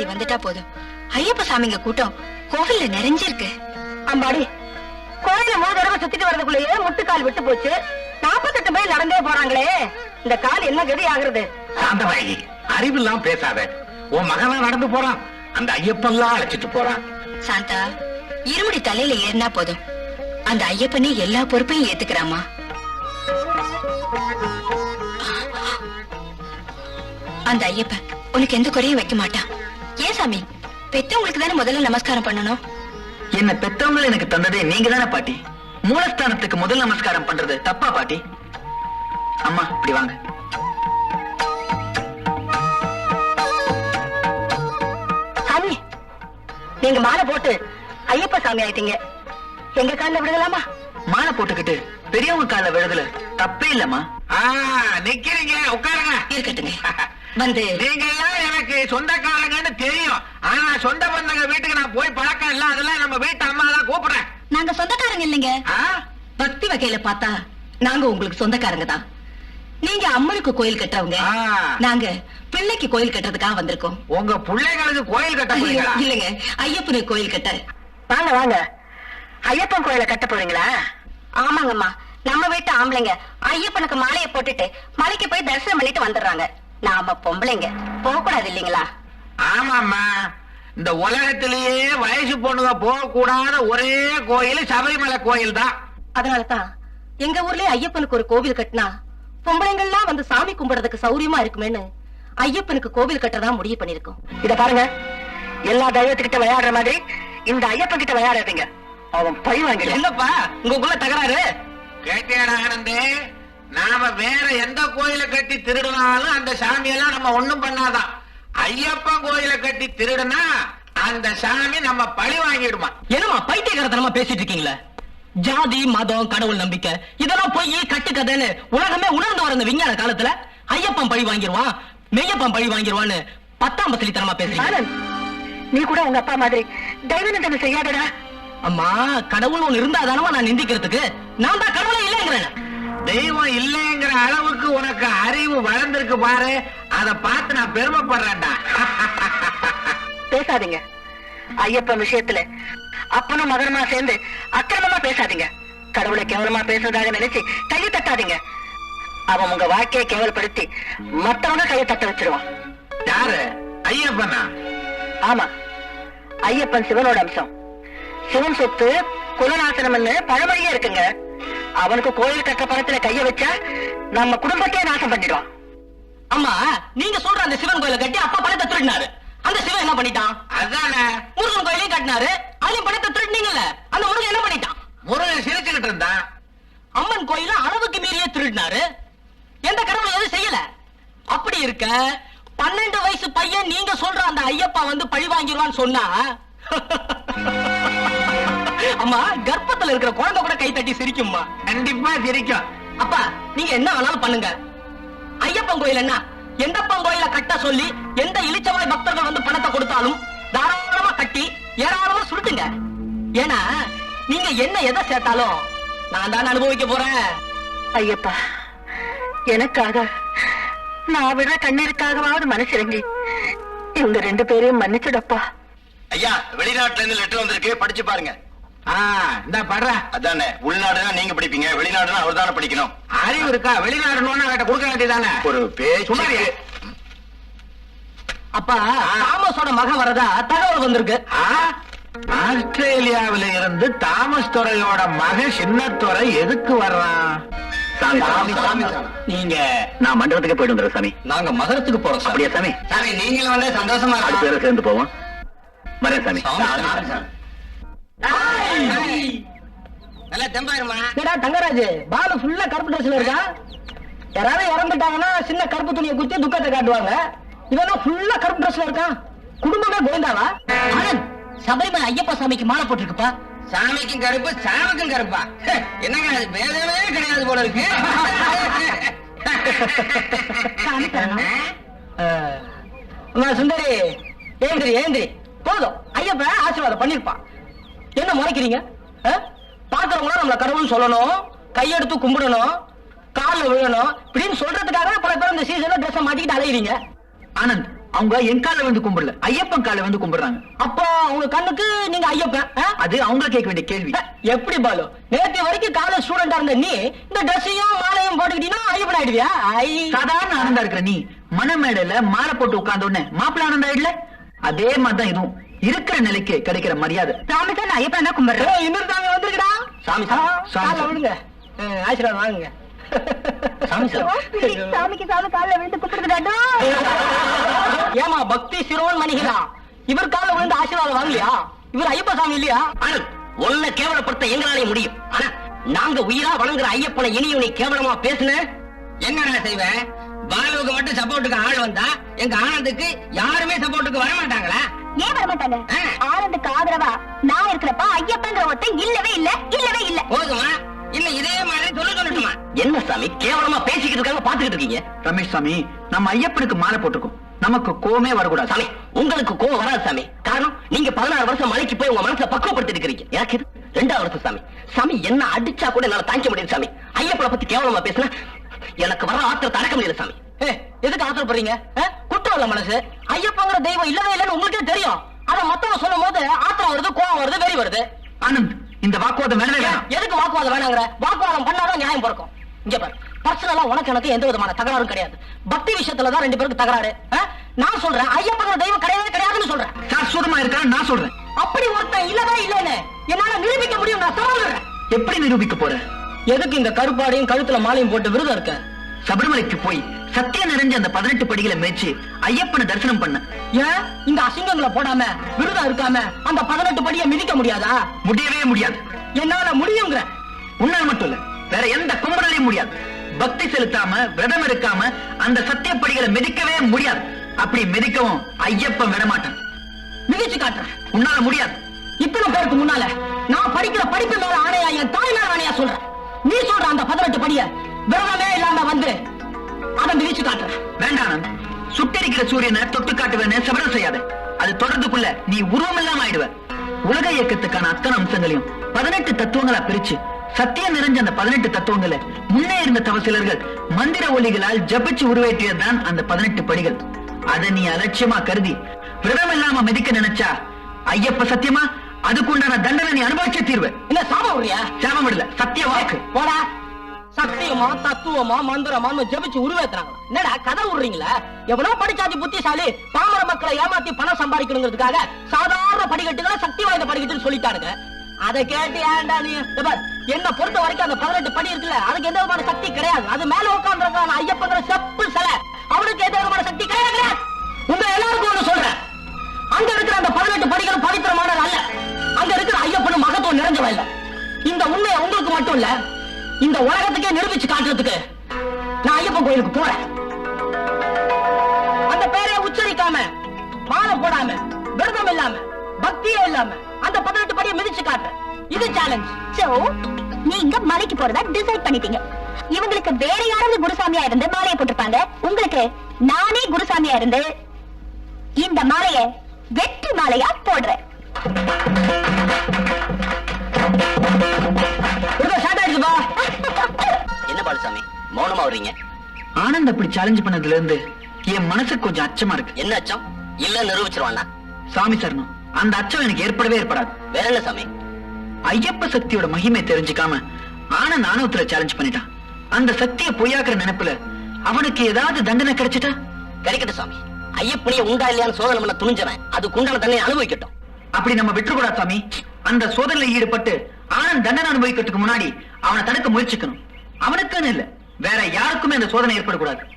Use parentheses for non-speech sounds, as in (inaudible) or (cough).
தேதி வந்துட்டா போதும். ஐயப்ப சாமிங்க கூட்டம் கோவில்ல நிறைஞ்சிருக்கு. அம்பாடி கோயில மூணு தடவை சுத்திட்டு வரதுக்குள்ளேயே முட்டுக்கால் விட்டு போச்சு. நாற்பத்தெட்டு மைல் நடந்தே போறாங்களே. இந்த கால் என்ன கதி ஆகுறது சாந்தமாயி அறிவில்லாம் பேசாத. உன் மகனா நடந்து போறான். அந்த ஐயப்பன்லாம் அழைச்சிட்டு போறான். சாந்தா இருமுடி தலையில ஏறினா போதும். அந்த ஐயப்பனே எல்லா பொறுப்பையும் ஏத்துக்கிறாமா? அந்த ஐயப்பன் உனக்கு எந்த குறையும் வைக்க மாட்டான். ஏன் சாமி? பெத்தவங்களுக்கு தானே முதல்ல நமஸ்காரம் பண்ணணும்? என்ன பெத்தவங்க எனக்கு தந்ததே நீங்க தானே பாட்டி? மூலஸ்தானத்துக்கு முதல் நமஸ்காரம் பண்றது தப்பா பாட்டி? அம்மா இப்படி வாங்க. சாமி நீங்க மாலை போட்டு ஐயப்ப சாமி ஆயிட்டீங்க. எங்க கால்ல விடுங்களாமா மாலை போட்டுக்கிட்டு பெரியவங்க கால விழுதுல தப்பே இல்லம்மா. ஆ, நிக்கிறீங்க உட்காருங்க. இருக்கட்டுங்க. (laughs) வந்து நீங்க எல்லாம் எனக்கு சொந்தக்காரங்கன்னு தெரியும். ஆனா சொந்த பந்தங்க வீட்டுக்கு நான் போய் பழக்கம் இல்ல அதெல்லாம் நம்ம வீட்டு அம்மா தான் கூப்பிடுறேன். நாங்க சொந்தக்காரங்க இல்லைங்க. ஆ? பக்தி வகையில பார்த்தா நாங்க உங்களுக்கு சொந்தக்காரங்க தான். நீங்க அம்மனுக்கு கோயில் கட்டுறவங்க. ஆ. நாங்க பிள்ளைக்கு கோயில் கட்டுறதுக்காக வந்திருக்கோம். உங்க பிள்ளைங்களுக்கு கோயில் கட்ட போறீங்களா? இல்லங்க. ஐயப்பனுக்கு கோயில் கட்ட. வாங்க வாங்க. ஐயப்பன் கோயில கட்ட போறீங்களா? ஆமாங்கம்மா. நம்ம வீட்டு ஆம்பளைங்க ஐயப்பனுக்கு மாலையை போட்டுட்டு மலைக்கு போய் தரிசனம் பண்ணிட்டு வந்துடுறாங்க. நாம பொம்பளைங்க. போக கூடாது இல்லீங்களா? ஆமாம்மா. இந்த உலகத்திலேயே வயசு பொண்ணுங்க போக கூடாத ஒரே கோயில் சபரிமலை கோயில் தான் அதனாலதான் எங்க ஊர்லயே ஐயப்பனுக்கு ஒரு கோவில் கட்டினா பொம்பளைங்கள்லாம் வந்து சாமி கும்பிடுறதுக்கு சௌரியமா இருக்குமேன்னு ஐயப்பனுக்கு கோவில் கட்டதான் முடிவு பண்ணிருக்கோம் இத பாருங்க. எல்லா தெய்வத்துக்கிட்ட விளையாடுற மாதிரி இந்த ஐயப்பன் கிட்ட விளையாடாதீங்க. அவன் பழி வாங்கிடுவான். என்னப்பா? உங்களுக்குள்ள தகராறு? கேட்டியாடா ஆனந்தே. நாம வேற எந்த கோயிலை கட்டி திருடினாலும் அந்த சாமியெல்லாம் நம்ம ஒண்ணும் பண்ணாதான் ஐயப்பன் கோயிலை கட்டி திருடுனா அந்த சாமி நம்ம பழி வாங்கிடுமா? என்னமா பைத்தியகாரத்தனமா பேசிட்டு இருக்கீங்களே? ஜாதி மதம் கடவுள் நம்பிக்கை இதெல்லாம் போய் கட்டுக்கதைன்னு உலகமே உணர்ந்து வர விஞ்ஞான காலத்துல ஐயப்பன் பழி வாங்கிருவான் மெய்யப்பன் பழி வாங்கிருவான்னு பத்தாம் பசலித்தனமா பேசுறீங்க. ஆனந்த் நீ கூட உங்க அப்பா மாதிரி தெய்வ நிந்தனை செய்யாதடா. அம்மா கடவுள் ஒண்ணு இருந்தா தானமா நான் நிந்திக்கிறதுக்கு? நான் தான் கடவுளே இல்லைங்கிறேன். தெய்வம் இல்லைங்கிற அளவுக்கு உனக்கு அறிவு வளர்ந்திருக்கு பாரு. அத பார்த்து நான் பெருமைப்படுறேன்டா. (laughs) பேசாதீங்க. ஐயப்பன் விஷயத்துல அப்பனும் மகனுமா சேர்ந்து அக்கிரமமா பேசாதீங்க. கடவுளை கேவலமா பேசுறதாக நினைச்சு கையை தட்டாதீங்க. அவன் உங்க வாழ்க்கையை கேவலப்படுத்தி மத்தவங்க கையை தட்ட வச்சிருவான். யாரு? ஐயப்பனா? ஆமா. ஐயப்பன் சிவனோட அம்சம். சிவன் சொத்து குலநாசனம்னு பழமொழியே இருக்குங்க. அவனுக்கு கோயில் கட்ட பணத்துல கைய வச்சா நம்ம குடும்பத்தையே நாசம் பண்ணிடுவான் அம்மா நீங்க சொல்ற அந்த சிவன் கோயிலை கட்டி அப்பா பணத்தை திருடினாரு. அந்த சிவன் என்ன பண்ணிட்டான்? அதானே? முருகன் கோயிலையும் கட்டினாரு. அதையும் பணத்தை திருடினீங்கல்ல. அந்த முருகன் என்ன பண்ணிட்டான்? முருகன் சிரிச்சுக்கிட்டு இருந்தான். அம்மன் கோயில அளவுக்கு மீறியே திருடினாரு. எந்த கடவுளும் எதுவும் செய்யல. அப்படி இருக்க பன்னெண்டு வயசு பையன் நீங்க சொல்ற அந்த ஐயப்பா வந்து பழி வாங்கிடுவான்னு சொன்னா (laughs) அம்மா கர்ப்பத்துல இருக்கிற குழந்தை கூட கை தட்டி சிரிக்கும்மா. கண்டிப்பா சிரிக்கும். அப்பா நீங்க என்ன வேணாலும் பண்ணுங்க. ஐயப்பன் கோயில் என்ன? எந்தப்பன் கோயில கட்ட சொல்லி எந்த இளிச்சவாய் பக்தர்கள் வந்து பணத்தை கொடுத்தாலும் தாராளமா கட்டி ஏராளமா சுருட்டுங்க. ஏன்னா நீங்க என்ன எதை சேர்த்தாலும் நான் தான் அனுபவிக்க போறேன். ஐயப்பா எனக்காக நான் விடுற கண்ணீருக்காகவாவது மனசிறங்கி இவங்க ரெண்டு பேரையும் மன்னிச்சுடப்பா. ஐயா வெளிநாட்டுல இருந்து லெட்டர் வந்திருக்கு. படிச்சு பாருங்க. அதானே உள்நாடுனா நீங்க படிப்பீங்க வெளிநாடுனா அவர் தானே படிக்கணும். அறிவு இருக்கா? வெளிநாடு நோன்னா கிட்ட கொடுக்க வேண்டியதானே ஒரு பேச்சு. அப்பா தாமஸோட மகன் வரதா? தகவல் வந்திருக்கு? ஆஸ்திரேலியாவில இருந்து தாமஸ் துறையோட மகன் சின்னத்துறை எதுக்கு வர்றான். நீங்க நான் மண்டபத்துக்கு போயிட்டு வந்துடுறேன் சாமி. நாங்க மகரத்துக்கு போறோம் அப்படியா சாமி? சாமி நீங்களும் வந்து சந்தோஷமா அடுத்த சேர்ந்து போவோம். வரேன் சாமி. தெம்பாயிருமா தங்கராஜ்? பாலு ஃபுல்லா கருப்பு ட்ரெஸ்ல இருக்கா? யாராவது இறந்துட்டாங்கன்னா சின்ன கருப்பு துணியை குத்தி துக்கத்தை காட்டுவாங்க. இவன் ஃபுல்லா கருப்பு ட்ரெஸ்ல இருக்கான் குடும்பமே கோவிந்தாவா ஆனந்த் சபரிமலை ஐயப்பா சாமிக்கு மாலை போட்டிருக்குப்பா. சாமிக்கும் கருப்பு சாமிக்கும் கருப்பா. என்னங்க அது? கிடையாது போல இருக்கு. சுந்தரி ஏந்திரி ஏந்திரி. போதும். ஐயப்ப ஆசீர்வாதம் பண்ணிருப்பான். என்ன முறைக்கிறீங்க? பாக்குறவங்க நம்மள கடவுள் சொல்லணும் கையெடுத்து கும்பிடணும் கால்ல விழணும். இப்படின்னு சொல்றதுக்காக பல பேர் இந்த சீசன்ல ட்ரெஸ் மாட்டிக்கிட்டு அலையிறீங்க. ஆனந்த் அவங்க என் கால வந்து கும்பிடல. ஐயப்பன் கால வந்து கும்பிடுறாங்க. அப்போ உங்க கண்ணுக்கு நீங்க ஐயப்பன்? அது அவங்க கேட்க வேண்டிய கேள்வி. எப்படி பாலு? நேத்து வரைக்கும் காலேஜ் ஸ்டூடெண்டா இருந்த நீ இந்த ட்ரெஸ்ஸையும் மாலையும் போட்டுக்கிட்டீங்கன்னா ஐயப்பன் ஆயிடுவியா? சாதாரண ஆனந்தா இருக்கிற நீ மணமேடையில மாலை போட்டு உட்கார்ந்த உடனே மாப்பிள்ள ஆனந்தா இல்ல? அதே மாதிரிதான் இதுவும். இருக்கிற நிலைக்கு கிடைக்கிற மரியாதை. நான் ஐயப்பன் தான் கும்பிடுறேன் ஏய், இன்னொரு தாங்க வந்திருக்கடா. சாமி சாமி. ஆ, ஆசீர்வாதம் வாங்குங்க. சாமிக்கு சாமி காலில் விழுந்து ஏமா பக்தி சிறுவன் மணிகளா? இவர் கால விழுந்து ஆசீர்வாதம் வாங்கலையா? இவர் ஐயப்ப சாமி இல்லையா? உன்னை கேவலப்படுத்த எங்களாலே முடியும். ஆனா நாங்க உயிரா வணங்குற ஐயப்பனை இனியும் நீ கேவலமா பேசுன? என்னடா செய்வேன் பாலுவுக்கு மட்டும் சப்போர்ட்டுக்கு ஆள் வந்தா எங்க ஆனந்துக்கு யாருமே சப்போர்ட்டுக்கு வர மாட்டாங்களா ஏன் வர மாட்டாங்க. ஆனந்துக்கு ஆதரவா? நான் இருக்கிறப்ப ஐயப்பங்கிற ஒருத்தன் இல்லவே இல்ல இல்லவே இல்ல. போதுமா? இல்ல இதே மாதிரி சொல்ல சொல்லட்டுமா? என்ன சாமி கேவலமா பேசிக்கிட்டு இருக்காங்க பாத்துக்கிட்டு இருக்கீங்க? ரமேஷ் சாமி நம்ம ஐயப்பனுக்கு மாலை போட்டிருக்கோம் நமக்கு கோவமே வரக்கூடாது. சாமி உங்களுக்கு கோவம் வராது சாமி. காரணம் நீங்க பதினாறு வருஷம் மலைக்கு போய் உங்க மனசை பக்குவப்படுத்தி இருக்கிறீங்க. எனக்கு இது? ரெண்டாவது வருஷம் சாமி. சாமி என்ன அடிச்சா கூட என்னால தாங்கிக்க முடியாது சாமி. ஐயப்பனை பத்தி கேவலமா பேசினா எனக்கு வர ஆத்திரத்தை அடக்க முடியல சாமி. ஏ எதுக்கு ஆத்திரப்படுறீங்க? இல்ல மனசு? ஐயப்பங்கிற தெய்வம் இல்லவே இல்லைன்னு உங்களுக்கே தெரியும். அத மத்தவங்க சொல்லும் போது ஆத்திரம் வருது கோவம் வருது வெறி வருது. ஆனந்த் இந்த வாக்குவாதம் வேணவே வேணாம். எதுக்கு வாக்குவாதம் வேணாங்கிற? வாக்குவாதம் பண்ணாதான் நியாயம் பிறக்கும். இங்க பாரு பர்சனலா உனக்கு எனக்கு எந்த விதமான தகராறும் கிடையாது. பக்தி விஷயத்துல தான் ரெண்டு பேருக்கு தகராறு? நான் சொல்றேன் ஐயப்பங்கிற தெய்வம் கிடையவே கிடையாதுன்னு சொல்றேன். சார் சூதமா இருக்கிறேன் நான் சொல்றேன். அப்படி ஒருத்தன் இல்லவே இல்லைன்னு என்னால நிரூபிக்க முடியும் நான் சவால் எப்படி நிரூபிக்க போற? எதுக்கு இந்த கருப்பாடையும் கழுத்துல மாலையும் போட்டு விரதம் இருக்க? சபரிமலைக்கு போய் சத்தியம் நிறைஞ்ச அந்த பதினெட்டு படிகளை மேய்ச்சி ஐயப்பனை தரிசனம் பண்ண. ஏன்? இந்த அசிங்கங்களை போடாம விரதம் இருக்காம அந்த பதினெட்டு படியை மிதிக்க முடியாதா? முடியவே முடியாது. என்னால முடியுங்கிற. உன்னால் மட்டும் இல்ல வேற எந்த கும்பலாலையும் முடியாது. பக்தி செலுத்தாம விரதம் இருக்காம அந்த சத்திய படிகளை மிதிக்கவே முடியாது. அப்படி மிதிக்கவும் ஐயப்பன் விடமாட்டான். மிதிச்சு காட்டுறேன். உன்னால முடியாது. இத்தனை பேருக்கு முன்னால நான் படிக்கிற படிப்பு மேல ஆணையா என் தாய் மேல ஆணையா சொல்றேன். நீ சொல்ற அந்த பதினெட்டு படிய விரதமே இல்லாம வந்து அதை மிதிச்சு காட்டுறேன் வேண்டாம். சுட்டெரிக்கிற சூரியனை தொட்டு காட்டுவேன்னு சபரம் செய்யாத. அது தொடர்ந்துக்குள்ள நீ உருவம் இல்லாம ஆயிடுவ. உலக இயக்கத்துக்கான அத்தனை அம்சங்களையும் பதினெட்டு தத்துவங்களா பிரிச்சு சத்தியம் நிறைஞ்ச அந்த பதினெட்டு தத்துவங்களை முன்னே இருந்த தவசிலர்கள் மந்திர ஒலிகளால் ஜபிச்சு உருவேற்றியதுதான் அந்த பதினெட்டு படிகள். அதை நீ அலட்சியமா கருதி விரதம் இல்லாம மிதிக்க நினைச்சா ஐயப்ப சத்தியமா? அதுக்குண்டான தண்டனை நீ அனுபவிச்சே தீர்வ. என்ன சாபம் விடுறியா சாபம் விடல. சத்திய வாக்கு. போடா. சக்தியுமா தத்துவமா மந்திரமான்னு ஜெபிச்சு உருவேத்துறாங்க என்னடா கதை விடுறீங்களா? எவ்வளவு படிச்சாதி புத்திசாலி? பாமர மக்களை ஏமாத்தி பணம் சம்பாதிக்கணுங்கிறதுக்காக சாதாரண படிக்கட்டுகளை சக்தி வாய்ந்த படிக்கட்டுன்னு சொல்லிட்டாருங்க அதை கேட்டு ஏன்டா நீ? என்ன பொறுத்த வரைக்கும் அந்த பதினெட்டு படி இருக்குல்ல அதுக்கு எந்த விதமான சக்தி கிடையாது. அது மேல உட்காந்துருக்கான ஐயப்பங்கிற செப்பு சிலை. அவனுக்கு எந்த விதமான சக்தி கிடையாது கிடையாது. உங்க எல்லாருக்கும் ஒண்ணு சொல்றேன். அங்க இருக்கிற அந்த பதினெட்டு படிகளும் பவித்திரமானது அல்ல. அங்க இருக்கிற ஐயப்பனும் மகத்துவம் நிறைஞ்சவன் இல்ல. இந்த உண்மையை உங்களுக்கு மட்டும் இல்ல இந்த உலகத்துக்கே நிரூபிச்சு காட்டுறதுக்கு நான் ஐயப்பன் கோயிலுக்கு போறேன். அந்த பேரை உச்சரிக்காம மாலை போடாம விரதம் இல்லாம பக்தியே இல்லாம அந்த பதினெட்டு படியை மிதிச்சு காட்டுறேன். இது சேலஞ்ச் சோ நீங்க மலைக்கு போறதா டிசைட் பண்ணிட்டீங்க. இவங்களுக்கு வேற யாராவது குருசாமியா இருந்து மாலையை போட்டிருப்பாங்க. உங்களுக்கு நானே குருசாமியா இருந்து இந்த மாலைய வெற்றி மாலையா போடுறேன். வர்றீங்க ஆனந்த் அப்படி சேலஞ்ச் பண்ணதுல இருந்து என் மனசுக்கு கொஞ்சம் அச்சமா இருக்கு. என்ன அச்சம்? இல்ல நிரூபிச்சிருவானா சாமி சரணம். அந்த அச்சம் எனக்கு ஏற்படவே ஏற்படாது. வேற என்ன சாமி? ஐயப்ப சக்தியோட மகிமை தெரிஞ்சுக்காம ஆனந்த் ஆணவத்துல சேலஞ்ச் பண்ணிட்டான். அந்த சக்தியை பொய்யாக்குற நினைப்புல அவனுக்கு ஏதாவது தண்டனை கிடைச்சிட்டா? கிடைக்கட்டும் சாமி. ஐயப்பனைய உண்டா இல்லையான்னு சோதனை பண்ண துணிஞ்சவன். அதுக்குண்டான தன்னை அனுபவிக்கட்டும். அப்படி நம்ம விட்டுக்கூடாது சாமி. அந்த சோதனையில ஈடுபட்டு ஆனந்த் தண்டனை அனுபவிக்கிறதுக்கு முன்னாடி அவனை தடுக்க முயற்சிக்கணும். அவனுக்குன்னு இல்ல. வேற யாருக்குமே அந்த சோதனை ஏற்படக்கூடாது.